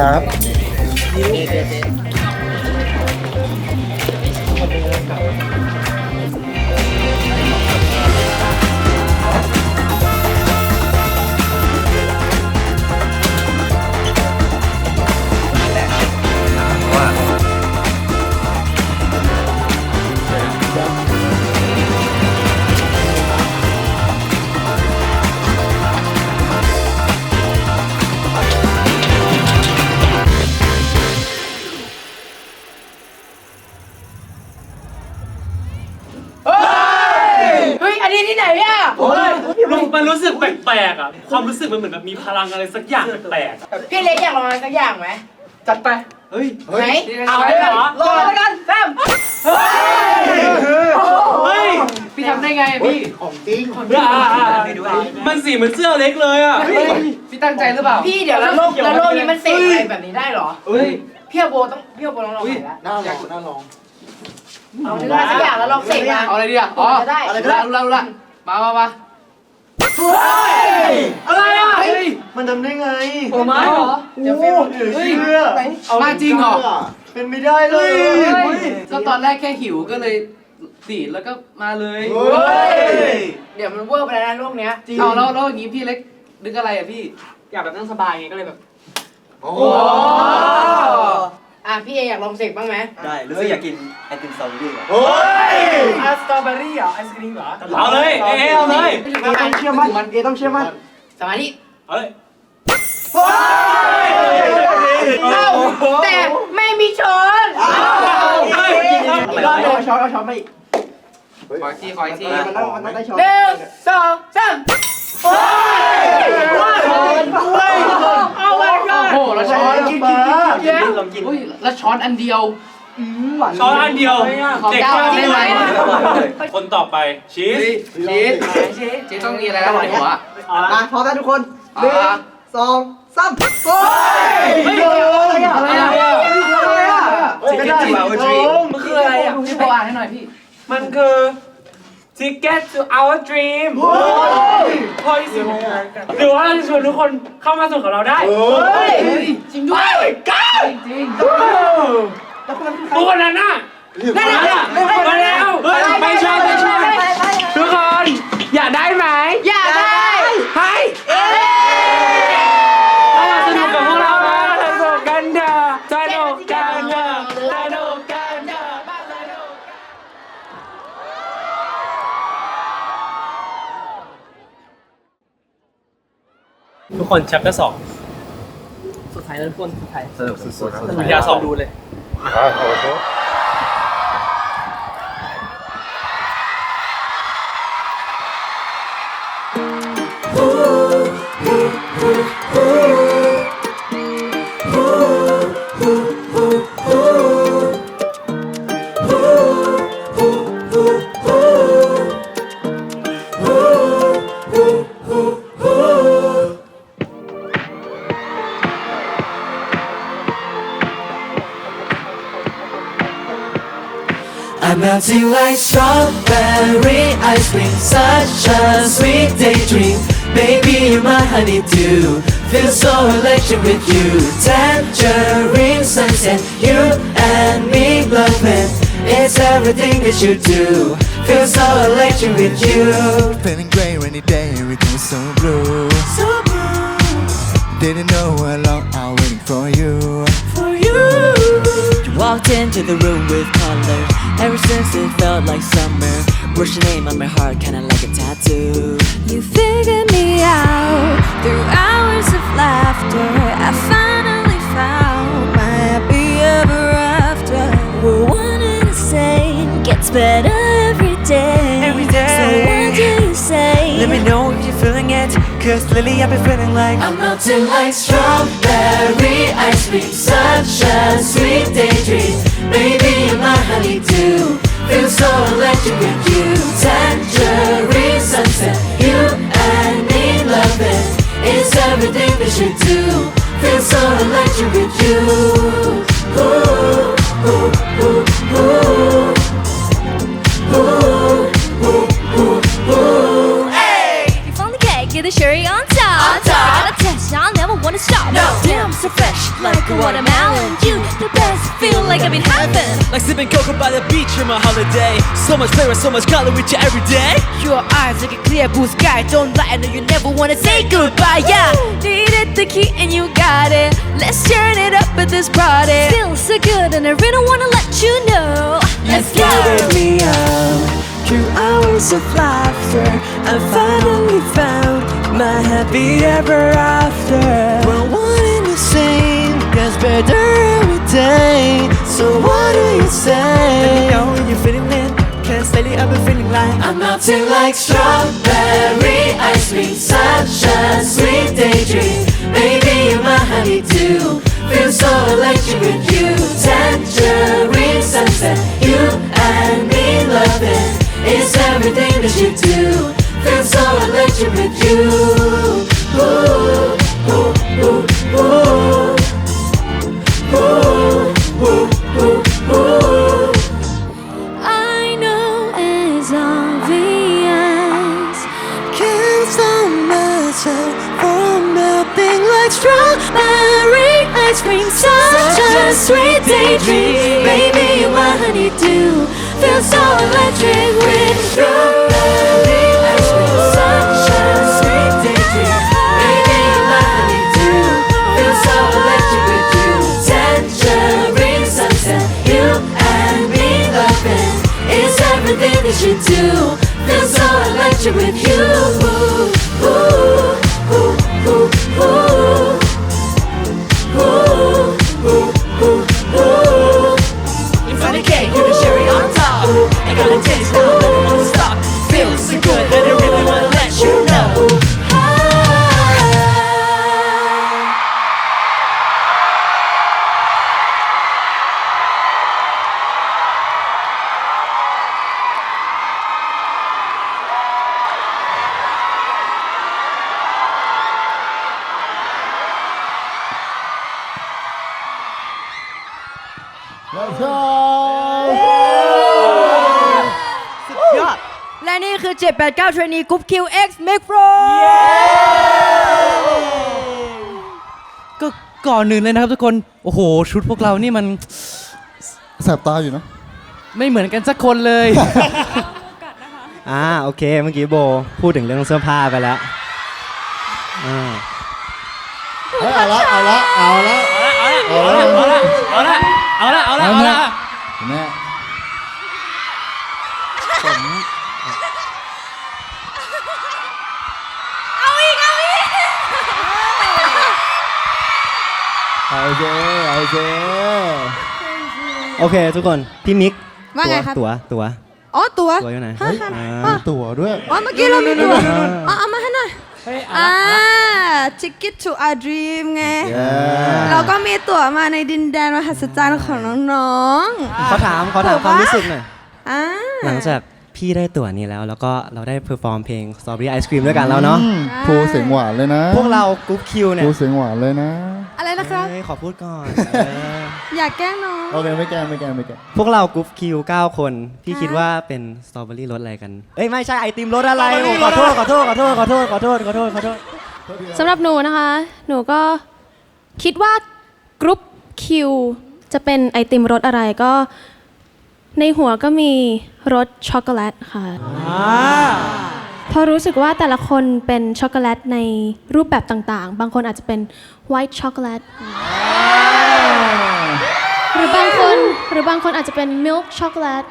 ครับเฮ้ย ที่ไหนเนี่ยรู้มันรู้สึกแปลกๆอะ ความรู้สึกมันเหมือนแบบมีพลังอะไรสักอย่างแปลกๆอะพี่เล็กอยากลองอะไรสักอย่างไหมจัดไปไหนเอาได้เหรอ ลองแล้วกันสามเฮ้ยพี่ทำได้ไงอะพี่ ของจริงมันสีเหมือนเสื้อเล็กเลยอะ พี่ตั้งใจหรือเปล่า พี่เดี๋ยวแล้วโลกแล้วโลกนี้มันเสกอะไรแบบนี้ได้เหรอเฮ้ย พี่โบต้องพี่โบลองลองหน่อยละน่าลองน่าลองเอาเนื้อสักอย่างแล้วลองเสกมาเอาอะไรดีอะ อ๋อจะได้อะไรก็ได้รู้ละรู้ละ มามามาอะไรอะเฮ้ยมันทำได้ไงผลไม้เหรอ โอ้โหเหลือเชื่อมาจริงเหรอ เป็นไม่ได้เลยก็ตอนแรกแค่หิวก็เลยดีดแล้วก็มาเลยเฮ้ยเดี๋ยวมันเวอร์ไปแล้วนะโลกเนี้ยเอาแล้วแล้วอย่างงี้พี่เล็กนึกอะไรอะพี่ อยากแบบนั่งสบายไงก็เลยแบบ โอ้ อะพี่เออยากลองเสกบ้างไหมได้รู้สึกอยากกินไอติมสตรอเบอรี่อะเฮ้ยสตรอเบอรี่เหรอไอศครีมเหรอเอาเลยเอ๊ะเอาเลยเอต้องเชื่อมั่นเอต้องเชื่อมั่นสมาธิเอาเลยเอ้าแต่ไม่มีช้อนเฮ้ยอีกรอบหนึงเอาช้อนเอาช้อนมาอีกขออีกทีขออีกทีมันต้องมันต้องได้ช้อนหนึ่งสองสาม โอ้ยเอาไว้ก่อนโอ้โหแล้วช้อนกินกินกินลองกินลองกินอุ้ยแล้วช้อนอันเดียวช้อนอันเดียวขอเด็กเก้าก็ได้ไหมคนต่อไปชีสชีสชีสต้องมีอะไรนะในหัวมาพร้อมแล้วทุกคนหอ่นึ่งาสองสามโอ้ยอะไรอะอะไรอะอะไรอะ Chicken to our dream มันคืออะไรอะพี่โบอ่านให้หน่อยพี่ มันคือ Ticket to our dream โอ้ยพอยสิหรือว่าเราจะชวนทุกคนเข้ามาสนุกกับเราได้เฮ้ยจริงด้วยจริงทุกคนนั้นน่ะนั่นน่ะมาแล้วเฮ้ยไม่ชอบไม่ชอบทุกคนอยากได้ไหมอยากได้ให้เข้ามาสนุกกับพวกเรานะสนุกกันเถอะสนุกกัน ทุกคนชัปเตอร์สองสุดท้ายแล้วทุกคนสุดท้ายสนุกสุดๆวิทยาสองดูเลย I'm melting like strawberry ice cream, such a sweet daydream. Baby, you're my honeydew. Feel so electric with you. Tangerine sunset, you and me loving. It's everything that you do. Feel so electric with you. Feeling great rainy day, everything was so blue. So blue Didn't know how long I waiting for you. Walked into the room with color. Ever since it felt like summer. Wrote your name on my heart, kinda like a tattoo. You figured me out through hours of laughter. I finally found my happy ever after. We're one and the same, gets better. Every day. Cause lately I've been feeling like I'm melting like strawberry ice cream. Such a sweet daydream. Baby, you're my honeydew. Feel so electric with you. Tangerine sunset. You and me loving. It's everything that you do. Feel so electric with you. Ooh, ooh, ooh, ooh. Ooh, ooh, ooh, get the sherry on top. On top. I got a test, I'll never wanna stop. No. Damn, so fresh. like a watermelon. You, the best, feel like I've been heaven. Like sipping cocoa by the beach on my holiday. So much flavor, so much color with you every day. Your eyes like a clear blue sky. Don't lie, I know you never wanna say goodbye. Yeah, needed the key and you got it. Let's turn it up at this party. Feels so good and I really wanna let you know. Let's go. me up through hours of laughter. I finally found my happy ever after. We're one and the same, gets better every day. So what do you say? Let me know when you're feeling it. Cause lately I've been feeling like I'm melting like strawberry ice cream, such a sweet daydream. Baby, you're my honey too. Feel so electric with you. Tangerine sunset, you and me loving. It's everything that you do. Feel so electric with you. Ooh, ooh, ooh, ooh. 789 Trainee Group QX Make Pro ก็ก่อนหนึ่งเลยนะครับทุกคน โอ้โห ชุดพวกเรานี่มันแสบตาอยู่นะ ไม่เหมือนกันสักคนเลย อ่าโอเคเมื่อกี้โบ พูดถึงเรื่องเสื้อผ้าไปแล้วอ่าเฮ้ยเอาละเอาละเอาละเอาละเอาละเอาละเอาละเอาละเอาละ แม่ เอาเจเอาเจโอเค ทุกคน พี่มิกว่าไงครับ ตัวตั๋วอ๋อตัวตั๋วอยู่ไหนฮะอ่าตั๋วด้วย อ๋อเมื่อกี้เรามีตัวอ๋อเอามาให้หน่อยอ่า Ticket to our dream ไง เราก็มีตั๋วมาในดินแดนมหัศจรรย์ของน้องเขาถามเขาถามความรู้สึกหน่อยๆอ่า หลังจาก พี่ได้ตั๋วนี้แล้ว แล้วก็เราได้เพอร์ฟอร์มเพลง Strawberry Ice Cream ด้วยกันแล้วเนาะภูเสียงหวานเลยนะพวกเรากรุ๊ปคิวเนี่ยภูเสียงหวานเลยนะ อะไรนะครับ เอ้ยขอพูดก่อนเอออยากแกล้งน้อง โอเคไม่แกล้งไม่แกล้งไม่แกล้งพวกเรากรุ๊ปคิว9คน พี่คิดว่าเป็นสตรอเบอรี่รสอะไรกัน เอ้ยไม่ใช่ไอติมรสอะไรโอ้ขอโทษขอโทษขอโทษขอโทษขอโทษขอโทษขอโทษ สำหรับหนูนะคะ หนูก็คิดว่ากรุ๊ปคิวจะเป็นไอติมรสอะไรก็ ในหัวก็มี รสช็อกโกแลตค่ะเพราะรู้สึกว่าแต่ละคนเป็นช็อกโกแลตในรูปแบบต่างๆ บางคนอาจจะเป็นไวท์ช็อกโกแลตหรือบางคนหรือบางคนอาจจะเป็นมิลค์ช็อกโกแลต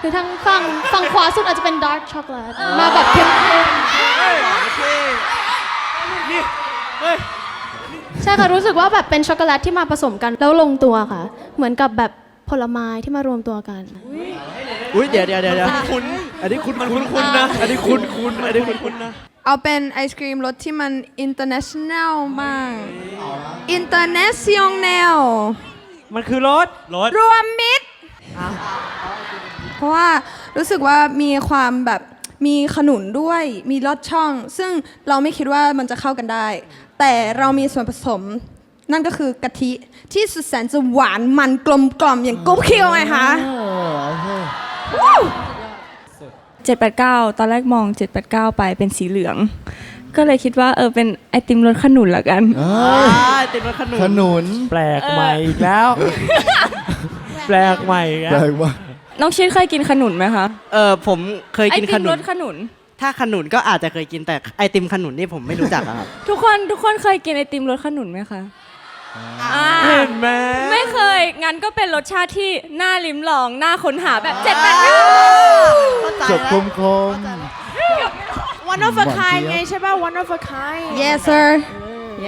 หรือทางฝั่งฝั่งขวาสุดอาจจะเป็นดาร์กช็อกโกแลตมาแบบเข้มข้นใช่ค่ะรู้สึกว่าแบบเป็นช็อกโกแลตที่มาผสมกันแล้วลงตัวค่ะ เหมือนกับแบบ ผลไม้ที่มารวมตัวกันอุ้ยเดี๋ยวเดี๋ยวเดี๋ยวคุณอันนี้คุณมันคุณคุณนะ อันนี้คุณคุณอันนี้คุณคุณนะ เอาเป็นไอศครีมรสที่มัน international บ้าง international มันคือรถรถรวมมิตร เพราะว่ารู้สึกว่ามีความแบบมีขนุนด้วยมีลอดช่อง ซึ่งเราไม่คิดว่ามันจะเข้ากันได้ แต่เรามีส่วนผสม นั่นก็คือกะทิที่สุดแสนจะหวานมันกลมกล่อมอย่างกุ๊บเคียวไงคะ789 ตอนแรกมอง 789 ไปเป็นสีเหลือง ก็เลยคิดว่าเออเป็นไอติมรสขนุนละกันเอ้อ่ายติดรถขนุนขนุนแปลกใหม่อีกแล้ว แปลกใหม่อีกแปแล้ลวกว่าน้องชิดเคยกินขนุนไหมคะเออผมเคยไอกินติขมนุรน สขนุน ถ้าขนุนก็อาจจะเคยกินแต่ไอติมขนุนนี่ผมไม่รู้จักอะครับ ทุกคนทุกคนเคยกินไอติมรสขนุนไหมคะ อ่าเห็นไหม ไม่เคย งั้นก็เป็นรสชาติที่น่าลิ้มลอง น่าค้นหาแบบเจ็ดแปดเก้าจบคมคม one of a kind ไงใช่ป่ะ one of a kind yes sir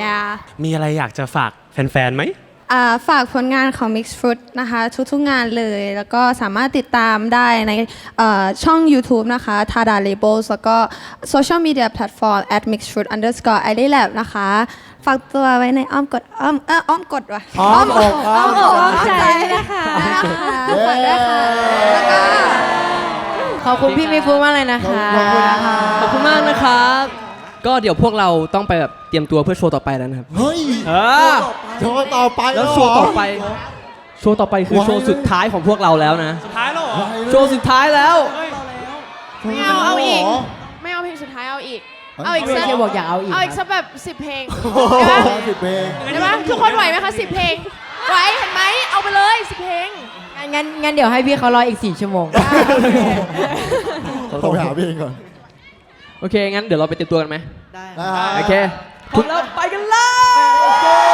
yeah มีอะไรอยากจะฝากแฟนๆไหม อ่าฝากผลงานของ Mix Fruit นะคะ ทุกๆงานเลย แล้วก็สามารถติดตามได้ในเอ่อช่อง YouTube นะคะ Tada Labels แล้วก็โซเชียลมีเดียแพลตฟอร์ม at mix fruit underscore i d lab นะคะ ฝากตัวไว้ในอ้อมกดอ้อมเอออ้อมกดว่ะอ้อมอกอ้อมอ้อมใจนะคะนะคะฝากด้วยค่ะแล้วก็ขอบคุณพี่มีฟูมากเลยนะคะขอบคุณนะคะขอบคุณมากนะครับ ก็เดี๋ยวพวกเราต้องไปแบบเตรียมตัวเพื่อโชว์ต่อไปแล้วนะครับเฮ้ยเออโชว์ต่อไปแล้วโชว์ต่อไปโชว์ต่อไปคือโชว์สุดท้ายของพวกเราแล้วนะสุดท้ายแล้วเหรอโชว์สุดท้ายแล้วไม่เอาเอาอีก เอาอีกสักเคียวบอกอยากเอาอีกเอาอีกสักแบบสิบเพลงสิบเพลงได้ปะทุกคนไหวไหมคะสิบเพลงไหวเห็นไหมเอาไปเลยสิบเพลงงั้นงั้นเดี๋ยวให้พี่เขารออีก4ชั่วโมงขอไปหาเพลงก่อน โอเค งั้นเดี๋ยวเราไปเตรียมตัวกันไหมได้โอเคพร้อมแล้วไปกันเลย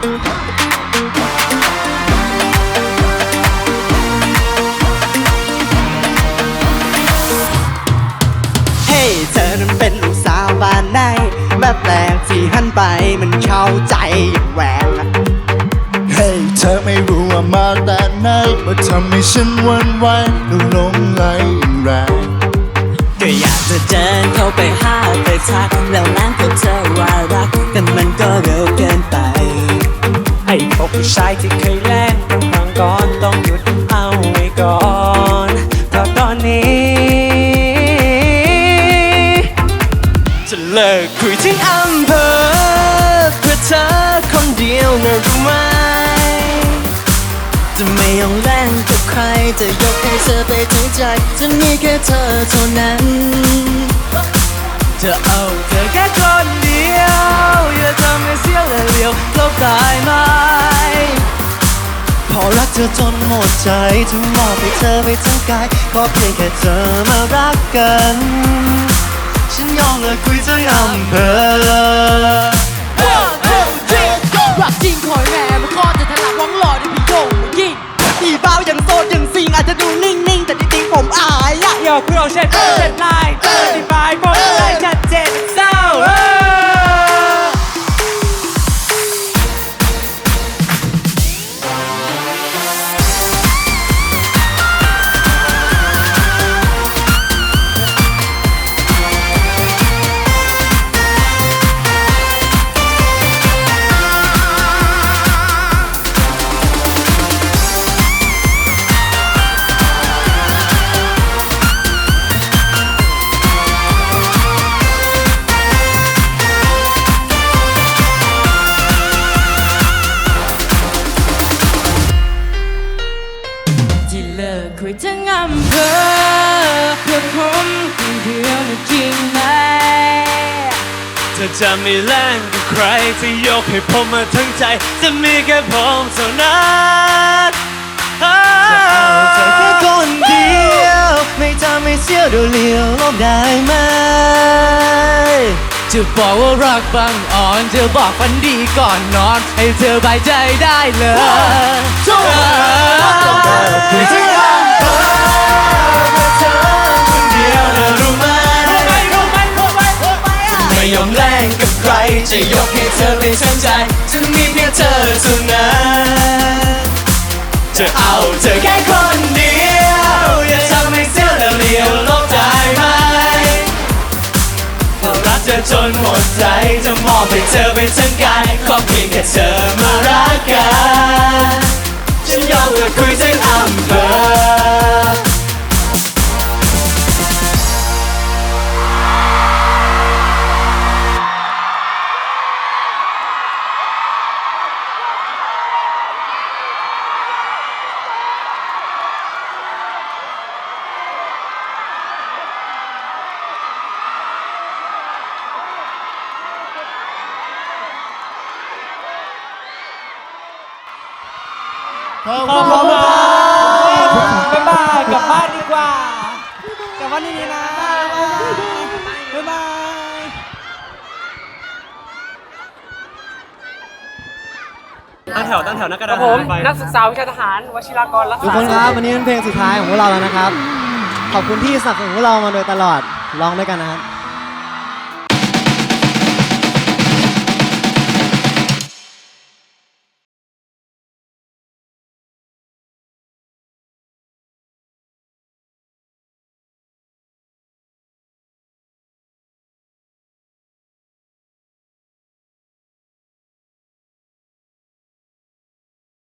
เฮ้ยเธอนั้นเป็นลูกสาวบ้านไหนแบบแปลกที่หันไปมันเข้าใจอย่างแหวงอะเฮ้ยเธอไม่รู้ว่ามาแต่ไหนมาทำให้ฉันหวันไหวแล้วหลงไหลอย่างแรงก็อยากจะเดินเข้าไปหาไปทักแล้วนั่งกับเธอว่ารักแต่มันก็เร็วเกินไปไอ้พวก ผู้ชายที่เคยแล่นกันบางก่อนต้องหยุดเอาไว้ก่อนเพราะตอนนี้ จะเลิกคุยทั้งอำเภอเพื่อเธอคนเดียวนะรู้ไหม จะไม่ยอมแล่นกับใครจะยกให้เธอไปทั้งใจ จะมีแค่เธอเท่านั้น จะเอาเธอแค่คนเดียว อย่าทำให้เสียและเลี้ยวลบได้ไหม พอรักเธอจนหมดใจถึงมอบให้เธอไปทั้งกายขอเพียงแค่เธอมารักกัน ฉันยอมเลิกคุยทั้งอำเภอรักจริงคอยแม่มันก็จะถนัดวังหล่อในพี่โยงยิ่งพี่เบ้ายังโสดยังซิงอาจจะดูนิ่งๆ แต่จริงๆผมอายอะอยากคุยเอาเช็ดเช็ดลายเจอที่ปลายบอกอะไรชั จะไม่แล่นกับใคร จะยกให้ผมมาทั้งใจ จะมีแค่ผมเท่านั้นจะเอาเธอแค่แค่คนเดียว ไม่ทำให้เสียเดียวเลียวลบได้ไหม จะบอกว่ารักบังอ่อนจะบอกฝันดีก่อนนอน ให้เธอบายใจได้เลยคุยทั้งอำเภอเพื่อเธอคนเดียวนะรู้ไหมไม่ ยอมแลกกับใคร จะยกให้เธอเป็นฉันใจจะมีเพียงเธอเท่านั้นจะเอาเธอแค่คนเดียวอย่าทำให้เสียแล้วเลี้ยวลกได้ไหมเรารักเธอจนหมดใจจะมอบให้เธอเป็นทั้งกายขอเพียงแค่เธอมารักกันฉันยอมกับคุยทั้งอำเภอ กลับบ้านดีๆนะบ๊ายบายตั้งแถวตั้งแถวนักกระครัดาบผมไปนักศึกษาวิชาทหารวชิรากรรักษาทุกคนครับวันนี้เป็นเพลงสุดท้ายของพวกเราแล้วนะครับ ขอบคุณที่สนับสนุนพวกเรามาโดยตลอดร้องด้วยกันนะครับ